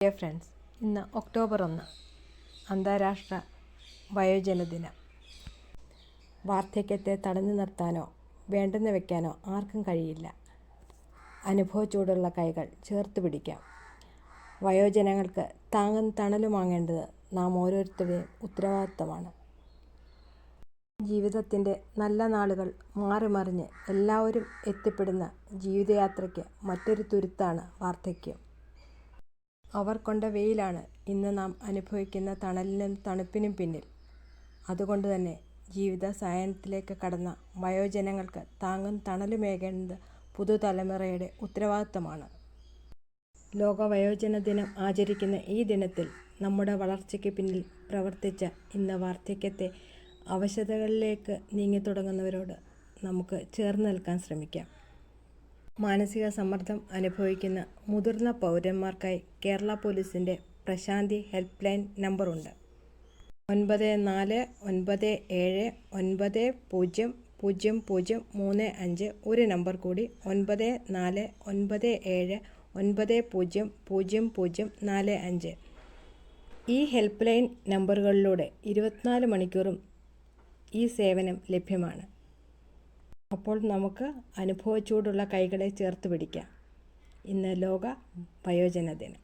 Dear friends ഇന്ന് October ഒന്ന് അന്താരാഷ്ട്ര വയോജന ദിനം വാർദ്ധക്യത്തെ തടഞ്ഞു നിർത്താനോ വേണ്ടെന്ന് വെക്കാനോ ആർക്കും കഴിയില്ല. അനുഭവച്ചൂടുള്ള കൈകൾ ചേർത്ത് പിടിക്കാം. വയോജനങ്ങൾക്ക് താങ്ങും തണലും വാങ്ങേണ്ടത് നാം ഓരോരുത്തരുടെയും ഉത്തരവാദിത്തമാണ്. ജീവിതത്തിന്റെ നല്ല നാളുകൾ മാറി മറിഞ്ഞ് എല്ലാവരും എത്തിപ്പെടുന്ന ജീവിതയാത്രയ്ക്ക് മറ്റൊരു തുരുത്താണ് വാർദ്ധക്യം. അവർ കൊണ്ട വെയിലാണ് ഇന്ന് നാം അനുഭവിക്കുന്ന തണലിനും തണുപ്പിനും പിന്നിൽ. അതുകൊണ്ട് തന്നെ ജീവിത സായനത്തിലേക്ക് കടന്ന വയോജനങ്ങൾക്ക് താങ്ങും തണലുമേകേണ്ടത് പുതുതലമുറയുടെ ഉത്തരവാദിത്തമാണ് ലോക വയോജന ദിനം ആചരിക്കുന്ന ഈ ദിനത്തിൽ നമ്മുടെ വളർച്ചയ്ക്ക് പിന്നിൽ പ്രവർത്തിച്ച ഇന്ന് വാർദ്ധക്യത്തെ അവശതകളിലേക്ക് നീങ്ങിത്തുടങ്ങുന്നവരോട് നമുക്ക് ചേർന്ന് നിൽക്കാൻ ശ്രമിക്കാം. മാനസിക സമ്മർദ്ദം അനുഭവിക്കുന്ന മുതിർന്ന പൗരന്മാർക്കായി കേരള പോലീസിന്റെ പ്രശാന്തി ഹെൽപ്പ് ലൈൻ നമ്പറുണ്ട്. ഒൻപത് നാല് ഒൻപത് ഏഴ് ഒൻപത് പൂജ്യം പൂജ്യം പൂജ്യം മൂന്ന് അഞ്ച് ഒരു നമ്പർ കൂടി ഒൻപത് നാല് ഒൻപത് ഏഴ് ഒൻപത് പൂജ്യം പൂജ്യം പൂജ്യം നാല് അഞ്ച്. ഈ ഹെൽപ്പ് ലൈൻ നമ്പറുകളിലൂടെ ഇരുപത്തിനാല് മണിക്കൂറും ഈ സേവനം ലഭ്യമാണ്. അപ്പോൾ നമുക്ക് അനുഭവച്ചൂടുള്ള കൈകളെ ചേർത്ത് പിടിക്കാം. ഇന്ന് ലോക വയോജന ദിനം.